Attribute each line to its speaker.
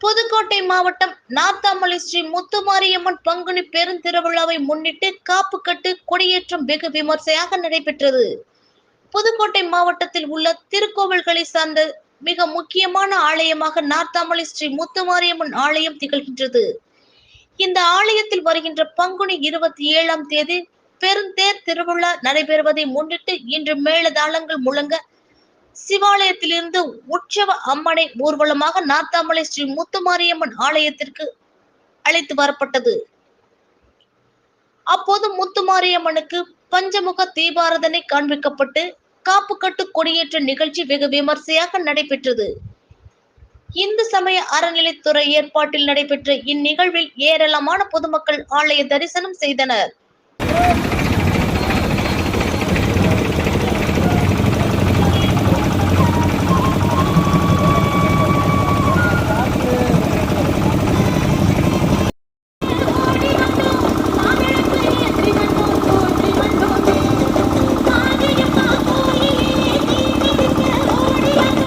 Speaker 1: புதுக்கோட்டை மாவட்டம் நாத்தாமலை ஸ்ரீ முத்துமாரியம்மன் பங்குனி பெருந்திருவிழாவை முன்னிட்டு காப்புக்கட்டு கொடியேற்றம் வெகு விமர்சையாக நடைபெற்றது. புதுக்கோட்டை மாவட்டத்தில் உள்ள திருக்கோவில்களை சார்ந்த மிக முக்கியமான ஆலயமாக நார்த்தாமலை ஸ்ரீ முத்துமாரியம்மன் ஆலயம் திகழ்கின்றது. இந்த ஆலயத்தில் வருகின்ற பங்குனி இருபத்தி ஏழாம் தேதி பெருந்தேர் திருவிழா நடைபெறுவதை முன்னிட்டு இன்று மேளதாளங்கள் முழங்க சிவாலயத்திலிருந்து உற்சவ அம்மனை ஊர்வலமாக நாத்தாமலை ஸ்ரீ முத்துமாரியம்மன் ஆலயத்திற்கு அழைத்து வரப்பட்டது. அப்போது முத்துமாரியம்மனுக்கு பஞ்சமுக தீபாரதனை காண்பிக்கப்பட்டு காப்பு கட்டு கொடியேற்ற நிகழ்ச்சி வெகு விமர்சையாக நடைபெற்றது. இந்து சமய அறநிலைத்துறை ஏற்பாட்டில் நடைபெற்ற இந்நிகழ்வில் ஏராளமான பொதுமக்கள் ஆலய தரிசனம் செய்தனர்.